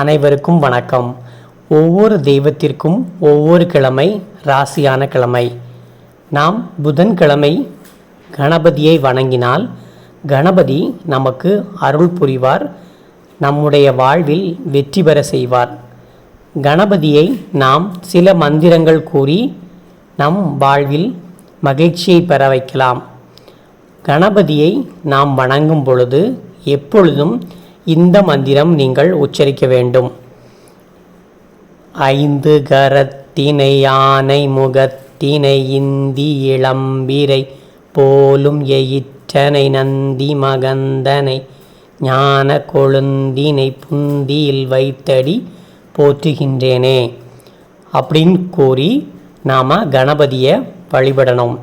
அனைவருக்கும் வணக்கம். ஒவ்வொரு தெய்வத்திற்கும் ஒவ்வொரு கிழமை ராசியான கிழமை. நாம் புதன்கிழமை கணபதியை வணங்கினால் கணபதி நமக்கு அருள் புரிவார் நம்முடைய வாழ்வில் வெற்றி பெற செய்வார். கணபதியை நாம் சில மந்திரங்கள் கூறி நம் வாழ்வில் மகிழ்ச்சியை பெற வைக்கலாம். கணபதியை நாம் வணங்கும் பொழுது எப்பொழுதும் இந்த மந்திரம் நீங்கள் உச்சரிக்க வேண்டும். ஐந்து கரத்தினை யானை முகத்தினை இந்தி இளம்பிரை போலும் எயிற்றனை நந்தி மகந்தனை ஞான கொழுந்தினை புந்தியில் வைத்தடி போற்றுகின்றேனே. அப்படின்னு கூறி நாம் கணபதியை வழிபடணும்.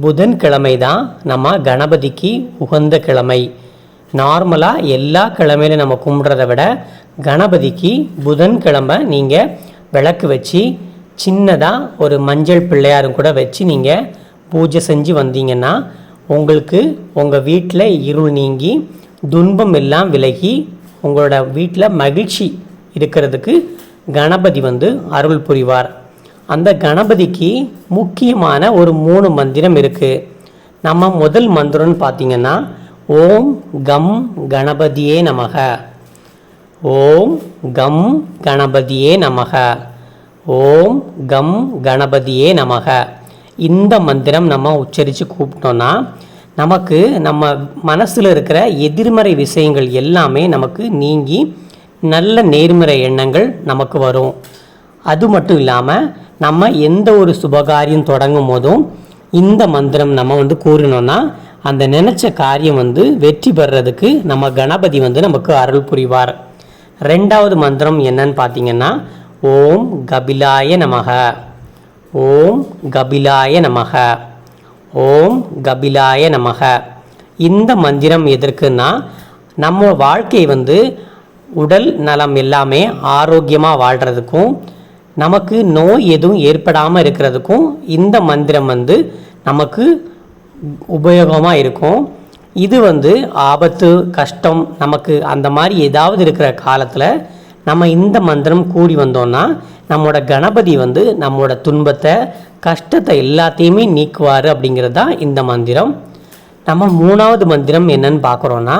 புதன்கிழமை தான் நம்ம கணபதிக்கு உகந்த கிழமை. நார்மலாக எல்லா கிழமையிலும் நம்ம கும்பிட்றத விட கணபதிக்கு புதன்கிழமை நீங்கள் விளக்கு வச்சு சின்னதாக ஒரு மஞ்சள் பிள்ளையாரும் கூட வச்சு நீங்கள் பூஜை செஞ்சு வந்தீங்கன்னா உங்களுக்கு உங்கள் வீட்டில் இருள் நீங்கி துன்பம் எல்லாம் விலகி உங்களோட வீட்டில் மகிழ்ச்சி இருக்கிறதுக்கு கணபதி வந்து அருள் புரிவார். அந்த கணபதிக்கு முக்கியமான ஒரு மூணு மந்திரம் இருக்குது நம்ம முதல் மந்திரம்னு பார்த்தீங்கன்னா ஓம் கம் கணபதியே நமக. ஓம் கம் கணபதியே நமக. ஓம் கம் கணபதியே நமக. இந்த மந்திரம் நம்ம உச்சரித்து கூப்பிட்டோன்னா நமக்கு நம்ம மனசில் இருக்கிற எதிர்மறை விஷயங்கள் எல்லாமே நமக்கு நீங்கி நல்ல நேர்மறை எண்ணங்கள் நமக்கு வரும். அது மட்டும் இல்லாமல் நம்ம எந்த ஒரு சுபகாரியம் தொடங்கும் போதும் இந்த மந்திரம் நம்ம வந்து கூறினோன்னா அந்த நினச்ச காரியம் வந்து வெற்றி பெறதுக்கு நம்ம கணபதி வந்து நமக்கு அருள் புரிவார். ரெண்டாவது மந்திரம் என்னன்னு பார்த்தீங்கன்னா ஓம் கபிலாய நமக. ஓம் கபிலாய நமக. ஓம் கபிலாய நமக. இந்த மந்திரம் எதற்குன்னா நம்ம வாழ்க்கை வந்து உடல் நலம் எல்லாமே ஆரோக்கியமாக வாழ்கிறதுக்கும் நமக்கு நோய் எதுவும் ஏற்படாமல் இருக்கிறதுக்கும் இந்த மந்திரம் வந்து நமக்கு உபயோகமாக இருக்கும். இது வந்து ஆபத்து கஷ்டம் நமக்கு அந்த மாதிரி ஏதாவது இருக்கிற காலத்தில் நம்ம இந்த மந்திரம் கூடி வந்தோம்னா நம்மளோட கணபதி வந்து நம்மளோட துன்பத்தை கஷ்டத்தை எல்லாத்தையுமே நீக்குவார் அப்படிங்கிறது தான் இந்த மந்திரம். நம்ம மூணாவது மந்திரம் என்னன்னு பார்க்குறோன்னா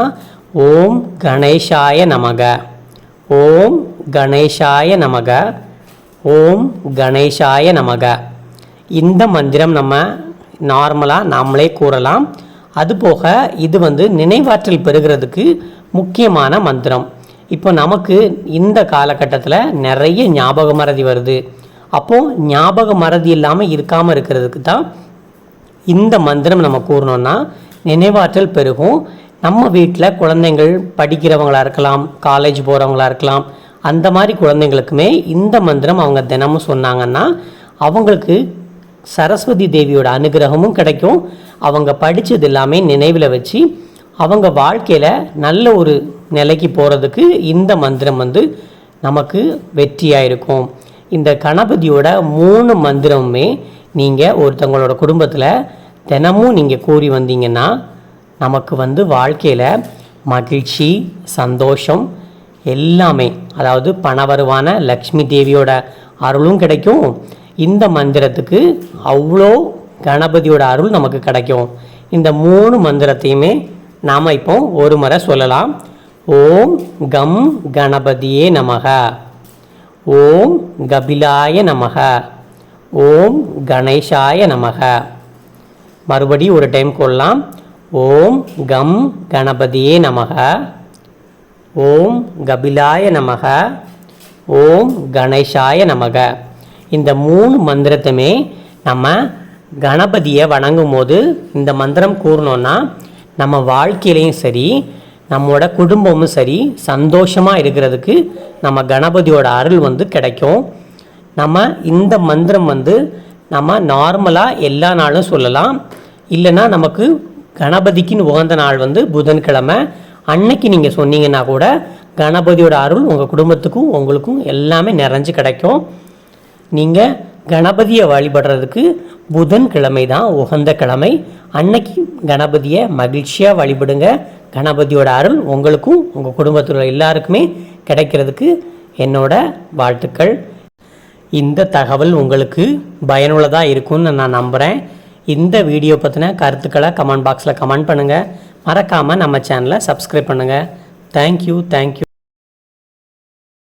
ஓம் கணேஷாய நமக. ஓம் கணேஷாய நமக. ஓம் கணேஷாய நமக. இந்த மந்திரம் நம்ம நார்மலாக நாமளே கூறலாம். அதுபோக இது வந்து நினைவாற்றல் பெறுகிறதுக்கு முக்கியமான மந்திரம். இப்போ நமக்கு இந்த காலகட்டத்தில் நிறைய ஞாபக மறதி வருது. அப்போது ஞாபக மறதி இல்லாமல் இருக்காமல் இருக்கிறதுக்கு தான் இந்த மந்திரம் நம்ம கூறணும்னா நினைவாற்றல் பெருகும். நம்ம வீட்டில் குழந்தைங்கள் படிக்கிறவங்களா இருக்கலாம் காலேஜ் போகிறவங்களா இருக்கலாம் அந்த மாதிரி குழந்தைங்களுக்குமே இந்த மந்திரம் அவங்க தினமும் சொன்னாங்கன்னா அவங்களுக்கு சரஸ்வதி தேவியோட அனுகிரகமும் கிடைக்கும். அவங்க படித்தது எல்லாமே நினைவில் வச்சு அவங்க வாழ்க்கையில் நல்ல ஒரு நிலைக்கு போகிறதுக்கு இந்த மந்திரம் வந்து நமக்கு வெற்றியாக இருக்கும். இந்த கணபதியோட மூணு மந்திரமுமே நீங்கள் ஒருத்தவங்களோட குடும்பத்தில் தினமும் நீங்கள் கூறி வந்தீங்கன்னா நமக்கு வந்து வாழ்க்கையில் மகிழ்ச்சி சந்தோஷம் எல்லாமே அதாவது பணவருவான லக்ஷ்மி தேவியோட அருளும் கிடைக்கும். இந்த மந்திரத்துக்கு அவ்வளோ கணபதியோட அருள் நமக்கு கிடைக்கும். இந்த மூணு மந்திரத்தையுமே நாம் இப்போ ஒரு முறை சொல்லலாம். ஓம் கம் கணபதியே நமக. ஓம் கபிலாய நமக. ஓம் கணேஷாய நமக. மறுபடி ஒரு டைம் கொள்ளலாம். ஓம் கம் கணபதியே நமக. ஓம் கபிலாய நமக. ஓம் கணேஷாய நமக. இந்த மூணு மந்திரத்தையுமே நம்ம கணபதியை வணங்கும் போது இந்த மந்திரம் கூறினோன்னா நம்ம வாழ்க்கையிலையும் சரி நம்மளோட குடும்பமும் சரி சந்தோஷமாக இருக்கிறதுக்கு நம்ம கணபதியோட அருள் வந்து கிடைக்கும். நம்ம இந்த மந்திரம் வந்து நம்ம நார்மலாக எல்லா நாளும் சொல்லலாம். இல்லைன்னா நமக்கு கணபதிக்குன்னு உகந்த நாள் வந்து புதன்கிழமை. அன்னைக்கு நீங்கள் சொன்னீங்கன்னா கூட கணபதியோட அருள் உங்கள் குடும்பத்துக்கும் உங்களுக்கும் எல்லாமே நிறைஞ்சு கிடைக்கும். நீங்கள் கணபதியை வழிபடுறதுக்கு புதன் கிழமை தான் உகந்த கிழமை. அன்னைக்கு கணபதியை மகிழ்ச்சியாக வழிபடுங்க. கணபதியோட அருள் உங்களுக்கும் உங்கள் குடும்பத்தில் எல்லாருக்குமே கிடைக்கிறதுக்கு என்னோட வாழ்த்துக்கள். இந்த தகவல் உங்களுக்கு பயனுள்ளதாக இருக்கும்னு நான் நம்புகிறேன் இந்த வீடியோ பற்றின கருத்துக்களை கமெண்ட் பாக்ஸில் கமெண்ட் பண்ணுங்கள் மறக்காமல் நம்ம சேனலை சப்ஸ்கிரைப் பண்ணுங்கள் தேங்க்யூ தேங்க்யூ